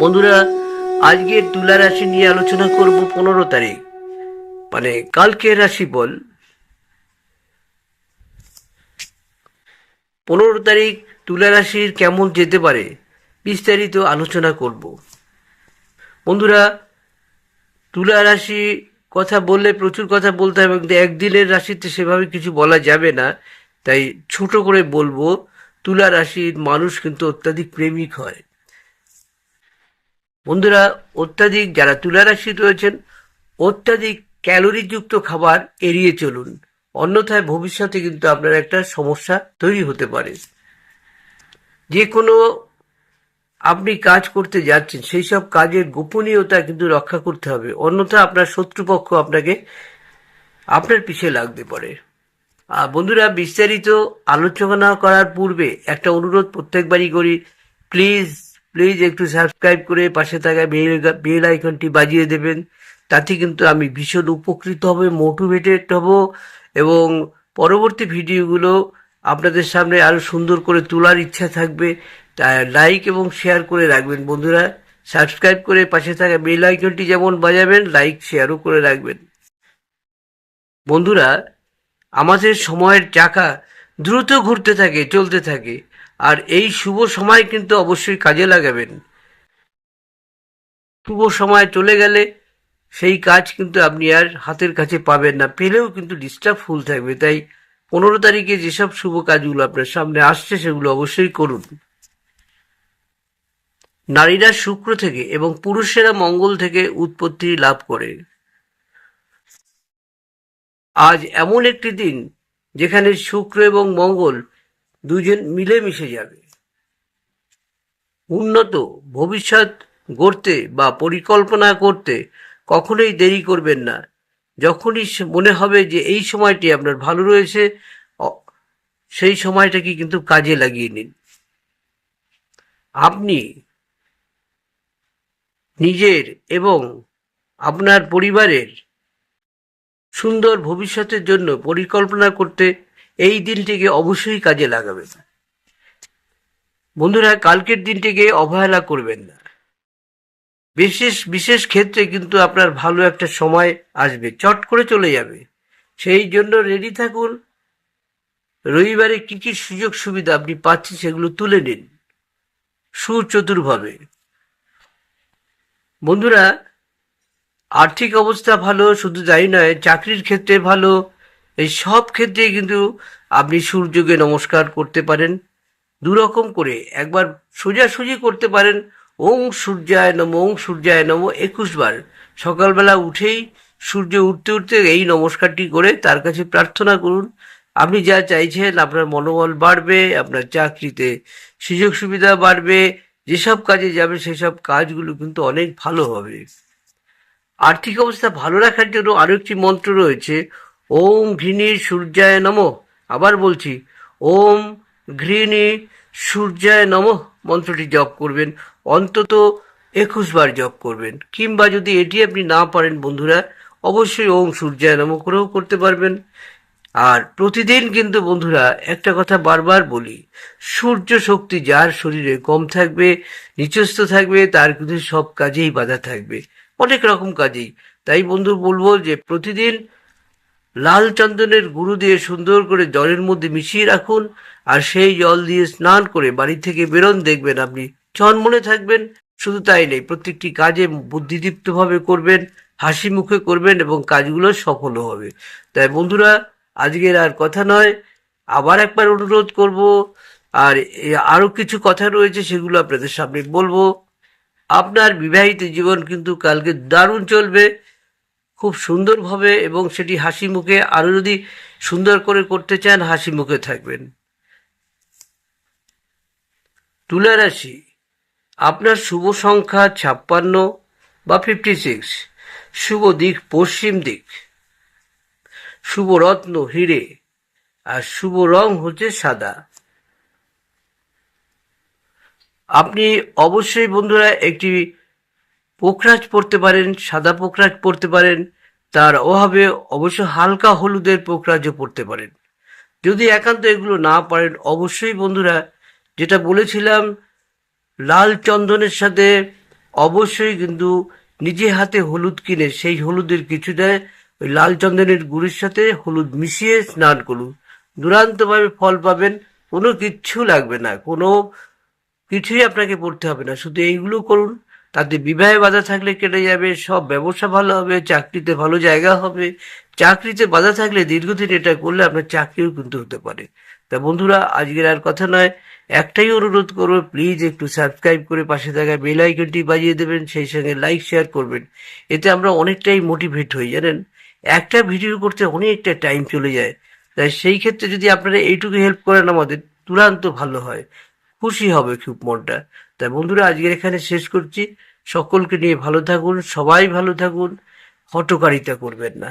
বন্ধুরা, আজকে তুলা রাশি নিয়ে আলোচনা করব পনেরো তারিখ। মানে কালকের রাশি বল পনেরো তারিখ তুলা রাশির কেমন যেতে পারে, বিস্তারিত আলোচনা করব। বন্ধুরা, তুলা রাশি কথা বললে প্রচুর কথা বলতে হবে, কিন্তু একদিনের রাশিতে সেভাবে কিছু বলা যাবে না। তাই ছোট করে বলব, তুলা রাশির মানুষ কিন্তু অত্যাধিক প্রেমিক হয়। বন্ধুরা, অত্যাধিক যারা তুলা রাশি রয়েছেন, অত্যাধিক ক্যালোরিযুক্ত খাবার এড়িয়ে চলুন। অন্যথায় ভবিষ্যতে কিন্তু আপনার একটা সমস্যা তৈরি হতে পারে। যে কোনো আপনি কাজ করতে যাচ্ছেন, সেই সব কাজের গোপনীয়তা কিন্তু রক্ষা করতে হবে। অন্যথা আপনার শত্রুপক্ষ আপনাকে আপনার পিছিয়ে লাগতে পারে। আর বন্ধুরা, বিস্তারিত আলোচনা করার পূর্বে একটা অনুরোধ প্রত্যেকবারই করি। প্লিজ প্লিজ একটু সাবস্ক্রাইব করে পাশে থাকা বেল বেল আইকনটি বাজিয়ে দেবেন। তাতে কিন্তু আমি ভীষণ উপকৃত হবে মোটিভেটেড হব এবং পরবর্তী ভিডিওগুলো আপনাদের সামনে আরও সুন্দর করে তোলার ইচ্ছা থাকবে। তাই লাইক এবং শেয়ার করে রাখবেন বন্ধুরা। সাবস্ক্রাইব করে পাশে থাকা বেল আইকনটি যেমন বাজাবেন লাইক শেয়ারও করে রাখবেন। বন্ধুরা, আমাদের সময়ের চাকা দ্রুত ঘুরতে থাকে, চলতে থাকে। আর এই শুভ সময় কিন্তু অবশ্যই কাজে লাগাবেন। শুভ সময় চলে গেলে সেই কাজ কিন্তু আপনি আর হাতের কাছে পাবেন না। পেলেও কিন্তু ডিস্টার্ব ফুল থাকবে। তাই পনেরো তারিখে যেসব শুভ কাজগুলো আপনার সামনে আসছে সেগুলো অবশ্যই করুন। নারীরা শুক্র থেকে এবং পুরুষেরা মঙ্গল থেকে উৎপত্তি লাভ করে। আজ এমন একটি দিন যেখানে শুক্র এবং মঙ্গল দুজন মিলে মিশে যাবে। উন্নত ভবিষ্যৎ গড়তে বা পরিকল্পনা করতে কখনোই দেরি করবেন না। যখনই মনে হবে যে এই সময়টি আপনার ভালো রয়েছে সেই সময়টাকে কিন্তু কাজে লাগিয়ে নিন। আপনি নিজের এবং আপনার পরিবারের সুন্দর ভবিষ্যতের জন্য পরিকল্পনা করতে এই দিনটিকে অবশ্যই কাজে লাগাবেন বন্ধুরা, কালকের দিনটিকে অবহেলা করবেন না। বিশেষ বিশেষ ক্ষেত্রে কিন্তু আপনার ভালো একটা সময় আসবে, চট করে চলে যাবে। সেই জন্য রেডি থাকুন। রবিবারে কি কি সুযোগ সুবিধা আপনি পাচ্ছেন সেগুলো তুলে নিন। সুচতুরভাবে। বন্ধুরা, আর্থিক অবস্থা ভালো, শুধু তাই নয়, চাকরির ক্ষেত্রে ভালো এই সব ক্ষেত্রে কিন্তু আপনি সূর্যকে নমস্কার করতে পারেন। দুরকম করে একবার সোজাসুজি করতে পারেন। ওং সূর্যায় নম, ওং সূর্যায় নম একুশ বার। সকালবেলা উঠেই সূর্য উঠতে উঠতে এই নমস্কারটি করে তার কাছে প্রার্থনা করুন। আপনি যা চাইছেন আপনার মনোবল বাড়বে, আপনার চাকরিতে সুযোগ সুবিধা বাড়বে, যেসব কাজে যাবে সেসব কাজগুলো কিন্তু অনেক ভালো হবে। আর্থিক অবস্থা ভালো রাখার জন্য আরও একটি মন্ত্র রয়েছে ওম ঘৃণী সূর্যায় নম। আবার বলছি, ওম ঘৃণী সূর্যায় নম। মন্ত্রটি জপ করবেন, অন্তত একুশ বার জপ করবেন, কিংবা যদি এটি আপনি না পারেন বন্ধুরা, অবশ্যই ওম সূর্যায় নম করেও করতে পারবেন। আর প্রতিদিন কিন্তু বন্ধুরা, একটা কথা বারবার বলি, সূর্য শক্তি যার শরীরে কম থাকবে, নিচস্থ থাকবে, তার কিন্তু সব কাজেই বাধা থাকবে। অনেক রকম কাজেই। তাই বন্ধু, বলব যে প্রতিদিন লাল চন্দনের গুঁড়ো দিয়ে সুন্দর করে জলের মধ্যে মিশিয়ে রাখুন, আর সেই জল দিয়ে স্নান করে বাড়ি থেকে বেরোন। দেখবেন আপনি চনমনে থাকবেন, শুধু তাই নেই প্রত্যেকটি কাজে বুদ্ধিদীপ্তভাবে করবেন, হাসি মুখে করবেন এবং কাজগুলো সফল হবে। তাই বন্ধুরা, আজকের আর কথা নয়, আবার একবার অনুরোধ করব, আর এ আরও কিছু কথা রয়েছে সেগুলো আপনাদের সামনে বলব। আপনার বিবাহিত জীবন কিন্তু কালকে দারুণ চলবে খুব সুন্দরভাবে এবং সেটি হাসি মুখে আরও যদি সুন্দর করে করতে চান, হাসি মুখে থাকবেন। তুলা রাশি, আপনার শুভ সংখ্যা ছাপ্পান্ন বা ফিফটি সিক্স শুভ দিক পশ্চিম দিক, শুভ রত্ন হিরে, আর শুভ রং হচ্ছে সাদা। আপনি অবশ্যই বন্ধুরা একটি পোখরাজ পরতে পারেন, সাদা পোখরাজ পরতে পারেন, তার অভাবে অবশ্য হালকা হলুদের পোখরাজও পরতে পারেন। যদি একান্ত এগুলো না পারেন, অবশ্যই বন্ধুরা, যেটা বলেছিলাম, লাল চন্দনের সাথে অবশ্যই কিন্তু নিজে হাতে হলুদ কিনে, সেই হলুদের কিছুটা ওই লাল চন্দনের গুড়ের সাথে হলুদ মিশিয়ে স্নান করুন। দুরান্তভাবে ফল পাবেন, কোনো কিচ্ছু লাগবে না, কোনো কিছুই আপনাকে পড়তে হবে না, শুধু এইগুলো করুন তাতে বিবাহে বাধা থাকলে কেটে যাবে, সব ব্যবসা ভালো হবে, চাকরিতে ভালো জায়গা হবে। চাকরিতে বাধা থাকলে দীর্ঘদিন এটা করলে আপনার চাকরিও কিন্তু হতে পারে। তা বন্ধুরা, আজকের আর কথা নয়। একটাই অনুরোধ করব প্লিজ একটু সাবস্ক্রাইব করে পাশে থাকা বেল আইকনটি বাজিয়ে দেবেন, সেই সঙ্গে লাইক শেয়ার করবেন। এতে আমরা অনেকটাই মোটিভেট হই, জানেন? একটা ভিডিও করতে অনেকটা টাইম চলে যায়। তাই সেই ক্ষেত্রে যদি আপনারা এইটুকু হেল্প করেন আমাদের দুরান্ত ভালো হয়। খুশি হবে খুব মনটা। তাই বন্ধুরা, আজকের এখানে শেষ করছি। সকলকে নিয়ে ভালো থাকুন, সবাই ভালো থাকুন হটকারিতা করবেন না।